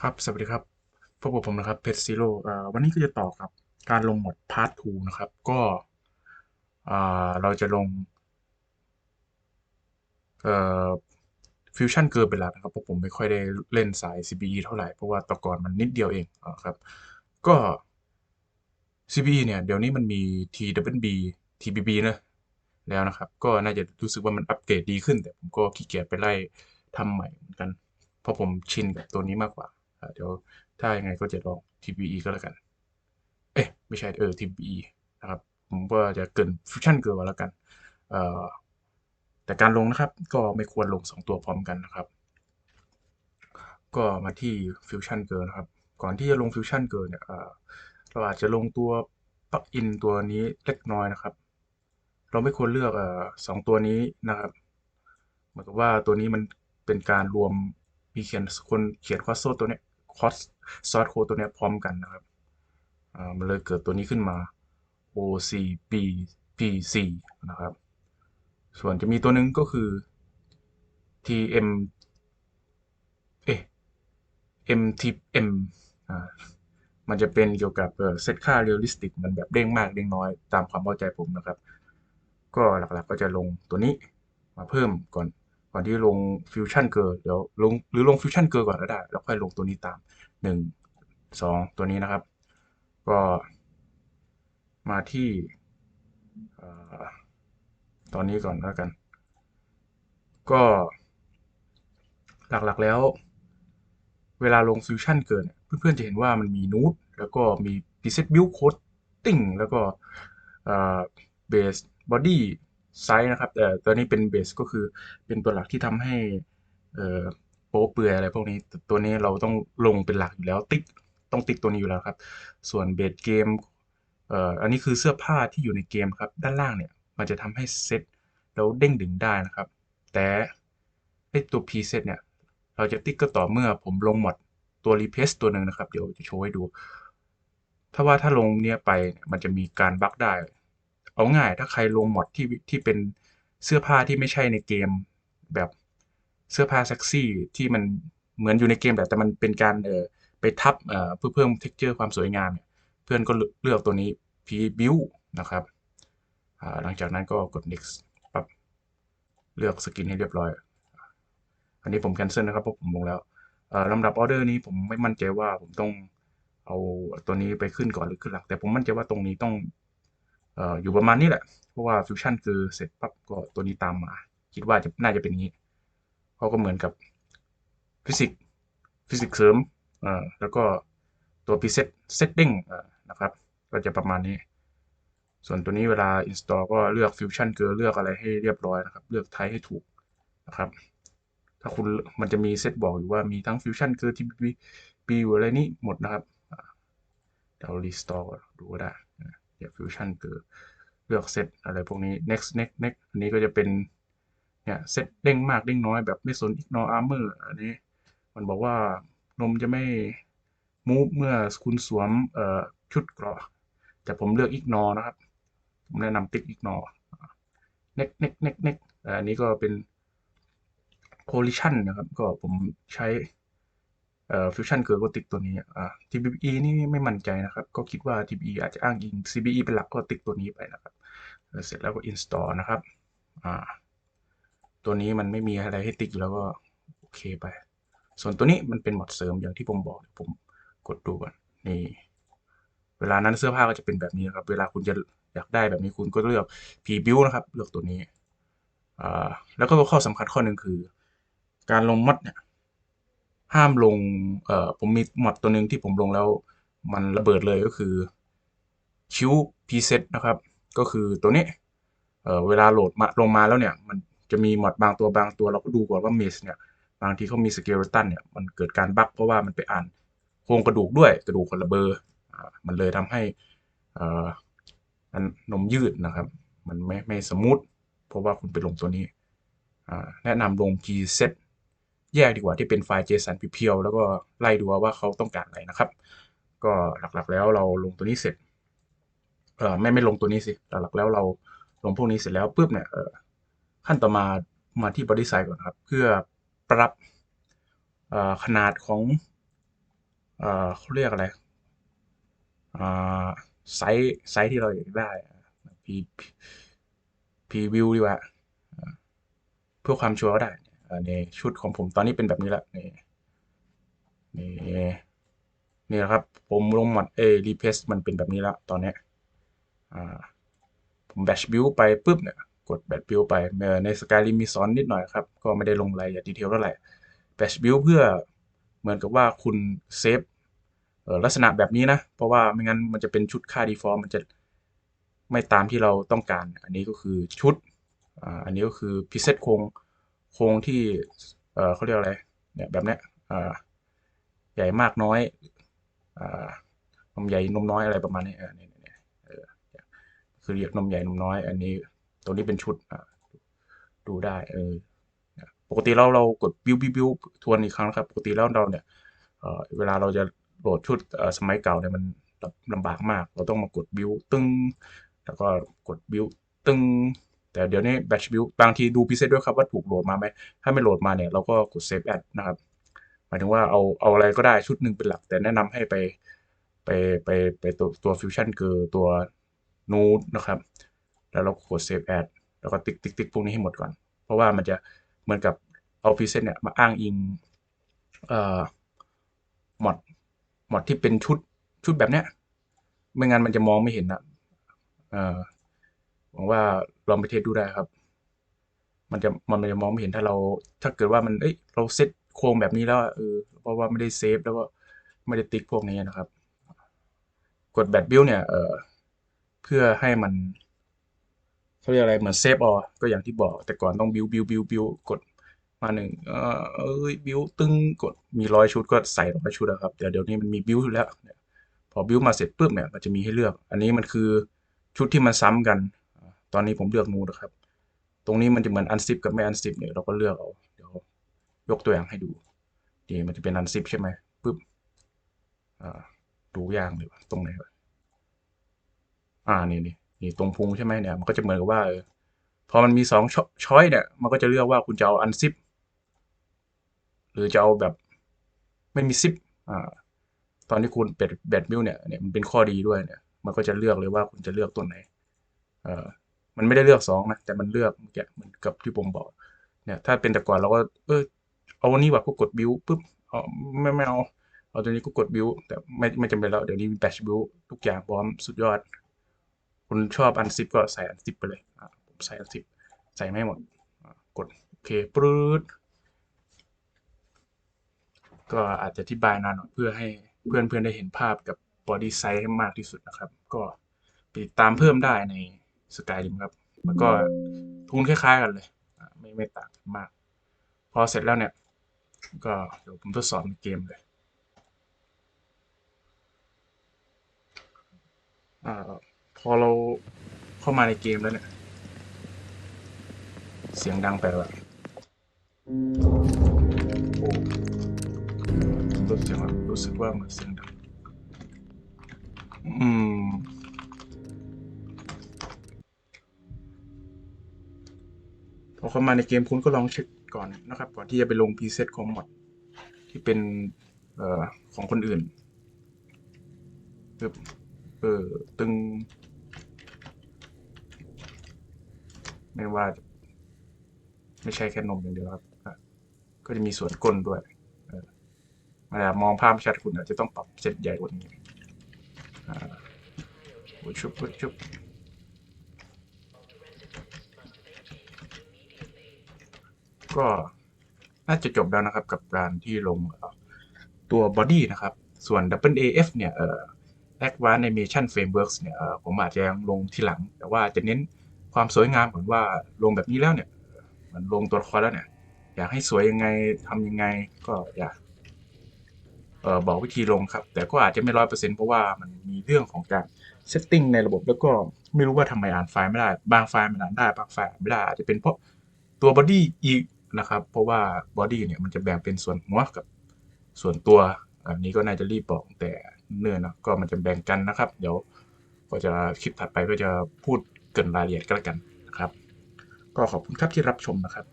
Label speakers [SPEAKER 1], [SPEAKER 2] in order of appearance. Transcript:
[SPEAKER 1] ครับ สวัสดีครับ พบกับผมนะครับเพชรซีโร่วันนี้ก็จะต่อกับการลงหมดพาร์ท2นะครับ ก็อ่าเราจะลงเอ่อฟิวชั่นเกินไปแล้วนะครับเพราะผมไม่ค่อยได้เล่นสาย CBE เท่าไหร่ เพราะว่าตะก่อนมันนิดเดียวเองอครับ ก็ CBE เนี่ย เดี๋ยวนี้มันมี TWB TBB นะ แล้วนะครับ ก็น่าจะรู้สึกว่ามันอัปเกรดดีขึ้น แต่ผมก็ขี้เกียจไปไล่ทำใหม่เหมือนกันเพราะผมชินกับตัวนี้มากกว่า เดี๋ยวถ้ายังไงก็จะลอง TBE ก็แล้วกัน เอ๊ะไม่ใช่เออ TBE นะครับผมก็จะเกินฟิวชั่นเกินแล้วกันเอ่อแต่การลงนะครับก็ไม่ควรลง 2 ตัวพร้อมกันนะครับ ก็มาที่ฟิวชั่นเกินนะครับ ก่อนที่จะลงฟิวชั่นเกินเนี่ยเราอาจจะลงตัวปลั๊กอินตัวนี้เล็กน้อยนะครับ เราไม่ควรเลือกสองตัวนี้นะครับเหมือนกับว่าตัวนี้มันเป็นการรวมมีเขียนคนเขียนคอสโซตัวเนี้ย คอสซอสโคตัวนี้พร้อมกันนะครับอ่ามันเลยเกิดตัวนี้ขึ้นมา OCB P4 นะครับ ส่วนจะมีตัวหนึ่งก็คือ TM เอ๊ะ MTM อ่ามันจะเป็นเกี่ยวกับเอ่อเซตค่าเรียลลิสติกมันแบบเด้งมากเด้งน้อยตามความเข้าใจผมนะครับ ก็หลักๆก็จะลงตัวนี้มาเพิ่มก่อน ก่อนที่ลงฟิวชั่นเกิร์เดี๋ยวลงหรือลงฟิวชั่นเกิร์ก่อนก็ได้ แล้วค่อยลงตัวนี้ตาม 1 2 ตัวนี้นะครับ ก็มาที่ตอนนี้ก่อนแล้วกัน ก็หลักๆแล้ว เวลาลงฟิวชั่นเกินเพื่อนๆจะเห็นว่ามันมีนูดแล้วก็มี preset build coating แล้วก็เบสบอดี้ ไซส์นะครับแต่ตัวนี้เป็นเบสก็คือเป็นตัวหลักที่ทำให้โป๊เปื่อยอะไรพวกนี้ตัวนี้เราต้องลงเป็นหลักอยู่แล้วติ๊กต้องติ๊กตัวนี้อยู่แล้วครับ ส่วนเบสเกมอันนี้คือเสื้อผ้าที่อยู่ในเกมครับ ด้านล่างเนี่ยมันจะทำให้เซตแล้วเด้งดึงได้นะครับ แต่ไอตัว preset เนี่ยเราจะติ๊กก็ต่อเมื่อผมลงหมดตัว replace ตัวหนึ่งนะครับ เดี๋ยวจะโชว์ให้ดู ถ้าว่าถ้าลงเนี่ยไปมันจะมีการบั๊กได้ เอาง่ายถ้าใครลงหมดที่ที่เป็นเสื้อผ้าที่ไม่ใช่ในเกมแบบเสื้อผ้าเซ็กซี่ที่มันเหมือนอยู่ในเกมแต่แต่มันเป็นการเออไปทับเอ่อเพื่อเพิ่ม texture ความสวยงามเนี่ยเพื่อนก็เลือกตัวนี้ p build นะครับหลังจากนั้นก็กด next ปั๊บเลือกสกินให้เรียบร้อย อันนี้ผมแคนเซิลนะครับเพราะผมลงแล้วลำดับออเดอร์นี้ผมไม่มั่นใจว่าผมต้องเอาตัวนี้ไปขึ้นก่อนหรือขึ้นหลัง แต่ผมมั่นใจว่าตรงนี้ต้อง อยู่ประมาณนี้แหละ เพราะว่าฟิวชั่นคือเสร็จปั๊บก็ตัวนี้ตามมา คิดว่าจะน่าจะเป็นนี้เขาก็เหมือนกับฟิสิกส์ฟิสิกส์เสริมแล้วก็ตัวพรีเซตเซตติ้งนะครับ ก็จะประมาณนี้ ส่วนตัวนี้เวลา install ก็เลือก Fusion เกลือเลือกอะไรให้เรียบร้อยนะครับ เลือกไทป์ให้ถูกนะครับ ถ้าคุณมันจะมีเซตบอกอยู่ว่ามีทั้ง Fusion เกลือ TPP ปีอยู่อะไรนี้หมดนะครับ เดี๋ยว restore ดูก็ได้ เดี๋ยว Fusion เกลือเลือกเซตอะไรพวกนี้ next next next อันนี้ก็จะเป็นเนี่ยเซตเด้งมากเด้งน้อยแบบไม่สน ignore armor อันนี้มันบอกว่านมจะไม่มูฟเมื่อคุณสวมชุดเกราะแต่ผมเลือก ignore นะครับ ผมแนะนำติ๊ก ignore next next next next อันนี้ก็เป็น collision นะครับ ก็ผมใช้ เอ่อ fusion เกิดก็ติ๊กตัวนี้อ่า TBE นี่ไม่มั่นใจนะครับ ก็คิดว่า TBE อาจจะอ้างอิง CBE เป็นหลักก็ติ๊กตัวนี้ไปนะครับ เสร็จแล้วก็ install นะครับอ่าตัวนี้มันไม่มีอะไรให้ติ๊กอยู่แล้วก็โอเคไป ส่วนตัวนี้มันเป็นหมดเสริมอย่างที่ผมบอกผมกดดูก่อนนี่เวลานั้นเสื้อผ้าก็จะเป็นแบบนี้ครับ เวลาคุณจะอยากได้แบบนี้คุณก็เลือก p build นะครับ เลือกตัวนี้อ่าแล้วก็ข้อสำคัญข้อหนึ่งคือ การลงมัดเนี่ย ห้ามลง เอ่อ ผมมีมอดตัวหนึ่งที่ผมลงแล้ว มันระเบิดเลยก็คือคิวพีเซตนะครับ ก็คือตัวนี้ เอ่อ เวลาโหลดมาลงมาแล้วเนี่ย มันจะมีมอดบางตัวบางตัวเราก็ดูก่อนว่าเมสเนี่ย บางทีเขามีสเกลตันเนี่ย มันเกิดการบั๊กเพราะว่ามันไปอ่านโครงกระดูกด้วยกระดูกคนละเบอร์มันเลยทำให้มันนมยืดนะครับ มันไม่ไม่สมูทเพราะว่าคุณไปลงตัวนี้ แนะนำลง P set แยกดีกว่าที่เป็นไฟล์ JSON เพียวๆแล้วก็ไล่ดูว่าเขาต้องการอะไรนะครับ ก็หลักๆแล้วเราลงตัวนี้เสร็จเออไม่ไม่ลงตัวนี้สิหลักๆแล้วเราลงพวกนี้เสร็จแล้วปุ๊บเนี่ยขั้นต่อมามาที่ body size ก่อนครับ เพื่อปรับขนาดของเออเขาเรียกอะไรอ่าไซส์ไซส์ที่เราอยากได้พีพีวิวดีกว่า เพื่อความชัวร์ก็ได้ ในชุดของผมตอนนี้เป็นแบบนี้ละนี่นี่นี่นะครับ ผมลงหมดเอรีเพสมันเป็นแบบนี้แล้วตอนนี้ผมแบชบิวไปปุ๊บเนี่ย กดแบชบิวไปในสกายลิมมีสอนนิดหน่อยครับ ก็ไม่ได้ลงรายละเอียดดีเทลเท่าไหร่แบชบิวเพื่อเหมือนกับว่าคุณเซฟลักษณะแบบนี้นะ เพราะว่าไม่งั้นมันจะเป็นชุดค่า default มันจะไม่ตามที่เราต้องการ อันนี้ก็คือชุด อันนี้ก็คือพิเศษโครง โครงที่เออเขาเรียกอะไรเนี่ยแบบเนี้ยใหญ่มากน้อยอนมใหญ่นมน้อยอะไรประมาณนี้เนี่ยเนี่ยคือเรียกนมใหญ่นมน้อย อันนี้ตัวนี้เป็นชุดดูได้เออปกติเราเรากดบิวบิวบิวทวนอีกครั้งนะครับปกติแล้วเราเนี่ยเเวลาเราจะโหลดชุดสมัยเก่าเนี่ยมันลำบากมาก เราต้องมากดบิวตึ้งแล้วก็กดบิวตึ้ง แต่เดี๋ยวนี้ batch build บางทีดูพิเศษด้วยครับว่าถูกโหลดมาไหม ถ้าไม่โหลดมาเนี่ยเราก็กด save as นะครับ หมายถึงว่าเอาเอาอะไรก็ได้ชุดหนึ่งเป็นหลัก แต่แนะนำให้ไปไปไปไปตัวตัวฟิวชั่นคือตัวนูดนะครับ แล้วเรากด save as แล้วก็ติ๊กติ๊กติ๊กพวกนี้ให้หมดก่อน เพราะว่ามันจะเหมือนกับเอาพิเศษเนี่ยมาอ้างอิงเอ่อมอดมอดที่เป็นชุดชุดแบบเนี้ย ไม่งั้นมันจะมองไม่เห็นนะเอ่อ หวังว่าลองไปเทสดูได้ครับ มันจะมันจะมองไม่เห็นถ้าเรา ถ้าเกิดว่ามันเอ้ยเราเซตโครงแบบนี้แล้วเออเพราะว่าไม่ได้เซฟแล้วก็ไม่ได้ติ๊กพวกนี้นะครับ กดแบตบิลเนี่ยเออเพื่อให้มันเขาเรียกอะไรเหมือนเซฟออก็อย่างที่บอก แต่ก่อนต้องบิวบิวบิวบิวกดมาหนึ่งเออเอ้ยบิวตึ้งกดมีร้อยชุดก็ใส่ร้อยชุดอะครับเดี๋ยวเดี๋ยวนี้มันมีบิวอยู่แล้วเนี่ยพอบิวมาเสร็จปุ๊บเนี่ยมันจะมีให้เลือก อันนี้มันคือชุดที่มันซ้ำกัน ตอนนี้ผมเลือกนูนะครับ ตรงนี้มันจะเหมือนอันซิปกับไม่อันซิปเนี่ยเราก็เลือกเอาเดี๋ยวยกตัวอย่างให้ดูนี่มันจะเป็นอันซิปใช่ไหมปุ๊บอ่าดูอย่างเลยวะตรงไหนอ่านี่นี่นี่ตรงพุงใช่ไหมเนี่ยมันก็จะเหมือนกับว่าพอมันมีสองช้อยเนี่ยมันก็จะเลือกว่าคุณจะเอาอันซิปหรือจะเอาแบบไม่มีซิปอ่าตอนที่คุณเป็ดแบดมิลเนี่ยเนี่ยมันเป็นข้อดีด้วยเนี่ยมันก็จะเลือกเลยว่าคุณจะเลือกตัวไหนเอ่อ มันไม่ได้เลือกสองนะแต่มันเลือกเมื่อกี้เหมือนกับที่ผมบอกเนี่ยถ้าเป็นแต่ก่อนเราก็เออเอาวันนี้ว่ะก็กดบิวปุ๊บเอาไม่ไม่เอาเอาตัวนี้ก็กดบิวแต่ไม่ไม่จำเป็นแล้วเดี๋ยวนี้มีแบชบิวทุกอย่างพร้อมสุดยอด คุณชอบอันซิปก็ใส่อันซิปไปเลยอะผมใส่อันซิปใส่ไม่หมดกดโอเคปรื๊ดก็อาจจะอธิบายนานหน่อยเพื่อให้เพื่อนเพื่อนได้เห็นภาพกับบอดี้ไซส์ให้มากที่สุดนะครับ ก็ติดตามเพิ่มได้ใน สกายริมครับ แล้วก็ทุนคล้ายๆกันเลย ไม่ไม่ต่างกันมาก พอเสร็จแล้วเนี่ย ก็เดี๋ยวผมทดสอบในเกมเลยอ่าพอเราเข้ามาในเกมแล้วเนี่ย เสียงดังไปแล้วโอ้รู้สึกว่ารู้สึกว่าเหมือนเสียง อเข้ามาในเกมคุณก็ลองเช็คก่อนนะครับ ก่อนที่จะไปลงพรีเซตของมอดที่เป็นเอ่อของคนอื่นปึ๊บเออตึง ไม่ว่า ไม่ใช่แค่นมอย่างเดียวครับ ก็จะมีส่วนก้นด้วยเวลามองภาพชัดคุณอาจจะต้องปรับเซตใหญ่กว่านี้อ่าวุชุบวุชุบ ก็น่าจะจบแล้วนะครับกับการที่ลงตัว body นะครับ ส่วน Double AF เนี่ยเอ่อ Advanced Animation Frameworks เนี่ยเอ่อผมอาจจะยังลงทีหลัง แต่ว่าจะเน้นความสวยงามก่อนว่าลงแบบนี้แล้วเนี่ยมันลงตัวละครแล้วเนี่ย อยากให้สวยยังไงทำยังไงก็อยากเอ่อบอกวิธีลงครับ แต่ก็อาจจะไม่ร้อยเปอร์เซ็นต์เพราะว่ามันมีเรื่องของการ setting ในระบบแล้วก็ไม่รู้ว่าทำไมอ่านไฟล์ไม่ได้ บางไฟล์มันอ่านได้ บางไฟล์ไม่ได้อาจจะเป็นเพราะตัว body อีก นะครับ เพราะว่าบอดี้เนี่ยมันจะแบ่งเป็นส่วนหัวกับส่วนตัวอันนี้ก็น่าจะรีบบอกแต่เนื่อนนะก็มันจะแบ่งกันนะครับ เดี๋ยวก็จะคลิปถัดไปก็จะพูดเกินรายละเอียดก็แล้วกันนะครับ ก็ขอบคุณครับที่รับชมนะครับ